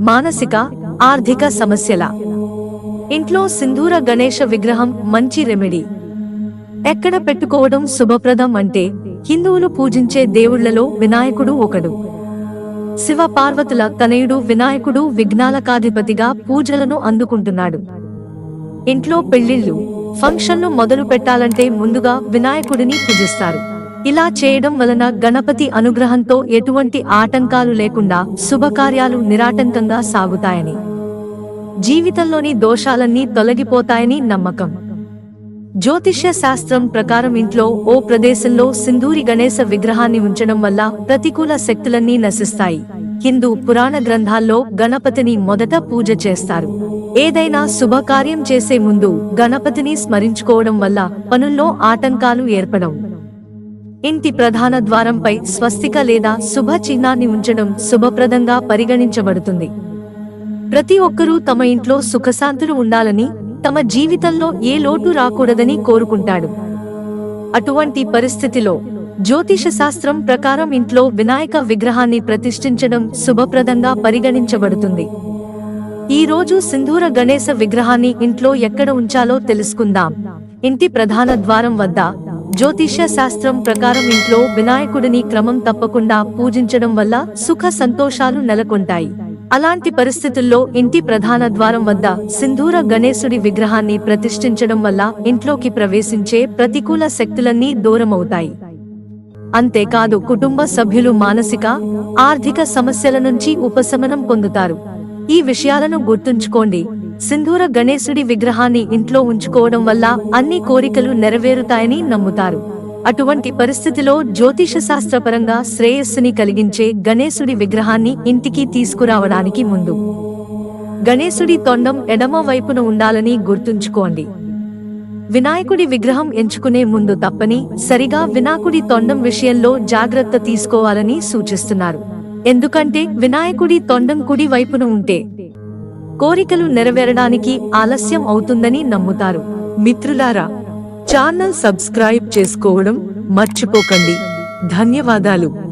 మానసిక ఆర్థిక సమస్యల. ఇంట్లో సింధూర గణేశ విగ్రహం మంచి రెమెడీ. ఎక్కడ పెట్టుకోవడం శుభప్రదం అంటే హిందువులు పూజించే దేవుళ్ళలో వినాయకుడు ఒకడు. శివ పార్వతుల తనయుడు వినాయకుడు విఘ్నాలకాధిపతిగా పూజలను అందుకుంటున్నాడు. ఇంట్లో పెళ్ళిళ్ళు ఫంక్షన్ను మొదలు పెట్టాలంటే ముందుగా వినాయకుడిని పూజిస్తారు. ఇలా చేయడం వలన గణపతి అనుగ్రహంతో ఎటువంటి ఆటంకాలు లేకుండా శుభకార్యాలు నిరాటంకంగా సాగుతాయని. జీవితంలోని దోషాలన్నీ తొలగిపోతాయని నమ్మకం. జ్యోతిష్య శాస్త్రం ప్రకారం ఇంట్లో ఓ ప్రదేశంలో సింధూరి గణేశ విగ్రహాన్ని ఉంచడం వల్ల ప్రతికూల శక్తులన్నీ నశిస్తాయి. హిందూ పురాణ గ్రంథాల్లో గణపతిని మొదట పూజ చేస్తారు. ఏదైనా శుభకార్యం చేసే ముందు గణపతిని స్మరించుకోవడం వల్ల పనుల్లో ఆటంకాలు ఏర్పడవు. ఇంటి ప్రధాన ద్వారంపై స్వస్తిక లేదా శుభ చిహ్నాన్ని ఉంచడం శుభప్రదంగా పరిగణించబడుతుంది. ప్రతి ఒక్కరూ తమ ఇంట్లో సుఖశాంతులు ఉండాలని తమ జీవితంలో ఏ లోటు రాకూడదని కోరుకుంటాడు. అటువంటి పరిస్థితిలో జ్యోతిష శాస్త్రం ప్రకారం ఇంట్లో వినాయక విగ్రహాన్ని ప్రతిష్ఠించడం శుభప్రదంగా పరిగణించబడుతుంది. ఈ రోజు సింధూర గణేశ విగ్రహాన్ని ఇంట్లో ఎక్కడ ఉంచాలో తెలుసుకుందాం. ఇంటి ప్రధాన ద్వారం వద్ద జ్యోతిష్య శాస్త్రం ప్రకారం ఇంట్లో వినాయకుడిని క్రమం తప్పకుండా పూజించడం వల్ల సుఖ సంతోషాలు నెలకొంటాయి. అలాంటి పరిస్థితుల్లో ఇంటి ప్రధాన ద్వారం వద్ద సింధూర గణేశుడి విగ్రహాన్ని ప్రతిష్ఠించడం వల్ల ఇంట్లోకి ప్రవేశించే ప్రతికూల శక్తులన్నీ దూరమవుతాయి. అంతేకాదు కుటుంబ సభ్యులు మానసిక ఆర్థిక సమస్యల నుంచి ఉపశమనం పొందుతారు. ఈ విషయాలను గుర్తుంచుకోండి. సింధూర గణేశుడి విగ్రహాన్ని ఇంట్లో ఉంచుకోవడం వల్ల అన్ని కోరికలు నెరవేరుతాయని నమ్ముతారు. అటువంటి పరిస్థితిలో జ్యోతిష శాస్త్రపరంగా శ్రేయస్సుని కలిగించే గణేశుడి విగ్రహాన్ని ఇంటికి తీసుకురావడానికి ముందు. గణేశుడి తొండం ఎడమ వైపున ఉండాలని గుర్తుంచుకోండి. వినాయకుడి విగ్రహం ఎంచుకునే ముందు తప్పని సరిగా వినాయకుడి తొండం విషయంలో జాగ్రత్త తీసుకోవాలని సూచిస్తున్నారు. ఎందుకంటే వినాయకుడి తొండం కుడి వైపున ఉంటే కోరికలు నెరవేరడానికి ఆలస్యం అవుతుందని నమ్ముతారు. మిత్రులారా ఛానల్ సబ్స్క్రైబ్ చేసుకోవడం మర్చిపోకండి. ధన్యవాదాలు.